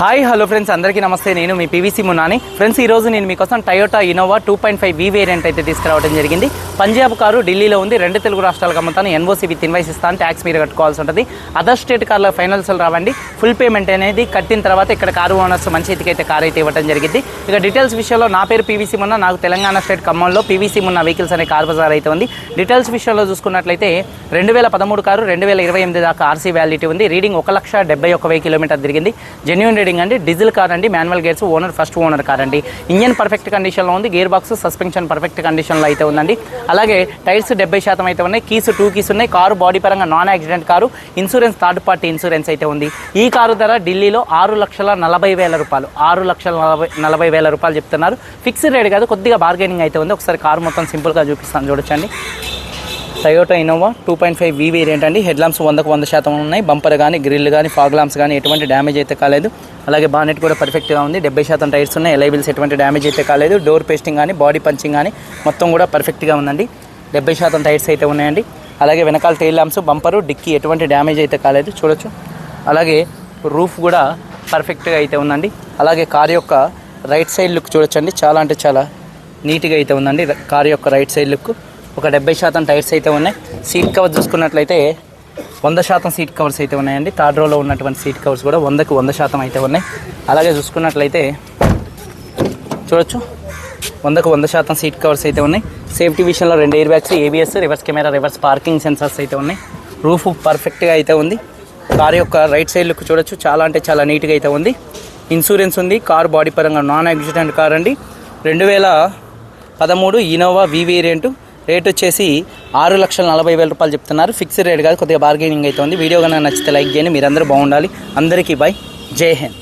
Hi hello friends. అందరికీ నమస్తే. నేను మీ పీవీసీ మున్నాని. ఫ్రెండ్స్ ఈ రోజు నేను మీకోసం Toyota Innova two point five V variant అయితే తీసుకురావడం జరిగింది. పంజాబ్ కారు ఢిల్లీలో ఉంది. రెండు తెలుగు రాష్ట్రాలకు అమ్ముతాను. ఎన్ఓసీ విత్ ఇన్వైస్ ఇస్తాను. ట్యాక్స్ మీరు కట్టుకోవాల్సి ఉంటుంది. అదర్ స్టేట్ కార్లో ఫైనల్స్ రావండి. ఫుల్ పేమెంట్ అనేది కట్టిన తర్వాత ఇక్కడ కారు ఓనర్స్ మంచి అయితే కార్ అయితే ఇవ్వడం జరిగింది. ఇక డీటెయిల్స్ విషయంలో నా పేరు పీవీసీ మున్న. నాకు తెలంగాణ స్టేట్ ఖమ్మంలో పీవీసీ మున్న వెహికల్స్ అనే కార్ బజార్ అయితే ఉంది. డీటెయిల్స్ విషయంలో చూసుకున్నట్లయితే రెండు వేల పదమూడు కారు రెండు వేల ఇరవై ఎనిమిది దాకా ఆర్సీ వ్యాలిటీ ఉంది. రీడింగ్ ఒక లక్ష డెబ్బై ఒక్క వెయ్యి కిలోమీటర్ తిరిగింది. జెన్యున్ రీడింగ్ అండి. డీజిల్ కార్ అండి manual gears owner first owner car అండి ఇంజన్ పర్ఫెక్ట్ కండిషన్లో ఉంది. గేర్ బాక్స్ సస్పెన్షన్ పర్ఫెక్ట్ కండిషన్లో అయితే ఉందండి. అలాగే టైర్స్ డెబ్బై శాతం అయితే ఉన్నాయి. కీస్ టూ కీస్ ఉన్నాయి. కారు బాడీ పరంగా non accident car. Insurance third party insurance అయితే ఉంది. ఈ కారు ధర ఢిల్లీలో ఆరు లక్షల నలభై వేల రూపాయలు. ఆరు లక్షల నలభై నలభై వేల రూపాయలు చెప్తున్నారు. ఫిక్స్డ్ రేట్ కాదు కొద్దిగా బార్గెనింగ్ అయితే ఉంది. ఒకసారి కారు మొత్తం సింపుల్గా చూపిస్తాను. చూడొచ్చండి. Toyota Innova two point five V variant అండి. హెడ్ ల్యాంప్స్ వందకు వంద శాతం ఉన్నాయి. బంపర్ కానీ గ్రిల్ కానీ ఫాగ్ లాంప్స్ కానీ ఎటువంటి డ్యామేజ్ అయితే కాలేదు. అలాగే బానెట్ కూడా పర్ఫెక్ట్గా ఉంది. డెబ్బై శాతం టైర్స్ ఉన్నాయి. ఎలైబిల్స్ ఎటువంటి డ్యామేజ్ అయితే కాలేదు. డోర్ పేస్టింగ్ కానీ బాడీ పంచింగ్ కానీ మొత్తం కూడా పర్ఫెక్ట్గా ఉందండి. డెబ్బై శాతం టైర్స్ అయితే ఉన్నాయండి. అలాగే వెనకాల టైల్ ల్యాంప్స్ బంపరు డిక్కీ ఎటువంటి డ్యామేజ్ అయితే కాలేదు. చూడొచ్చు. అలాగే రూఫ్ కూడా పర్ఫెక్ట్గా అయితే ఉందండి. అలాగే కార్ యొక్క రైట్ సైడ్ లుక్ చూడొచ్చండి. చాలా అంటే చాలా నీట్గా అయితే ఉందండి. కార్ యొక్క రైట్ సైడ్ లుక్ ఒక డెబ్బై శాతం టైర్స్ అయితే ఉన్నాయి. సీట్ కవర్ చూసుకున్నట్లయితే వంద శాతం సీట్ కవర్స్ అయితే ఉన్నాయండి. థర్డ్ రోలో ఉన్నటువంటి సీట్ కవర్స్ కూడా వందకు వంద శాతం అయితే ఉన్నాయి. అలాగే చూసుకున్నట్లయితే చూడొచ్చు. వందకు వంద శాతం సీట్ కవర్స్ అయితే ఉన్నాయి. సేఫ్టీ విషయంలో రెండు air bags ABS reverse camera reverse parking sensors అయితే ఉన్నాయి. రూఫ్ పర్ఫెక్ట్గా అయితే ఉంది. కార్ యొక్క రైట్ సైడ్ లుక్ చూడొచ్చు. చాలా అంటే చాలా నీట్గా అయితే ఉంది. ఇన్సూరెన్స్ ఉంది. కార్ బాడీ పరంగా నాన్ యాక్సిడెంట్ కార్ అండి. రెండు వేల పదమూడు ఇనోవా వి వేరియంట్ రేట్ వచ్చేసి ఆరు లక్షల నలభై వేల రూపాయలు చెప్తున్నారు. ఫిక్స్డ్ రేట్ కాదు కొద్దిగా బార్గెనింగ్ అయితే ఉంది. వీడియో కనుక నచ్చితే లైక్ చేయండి. మీరందరూ బాగుండాలి. అందరికీ బై. జై హింద్.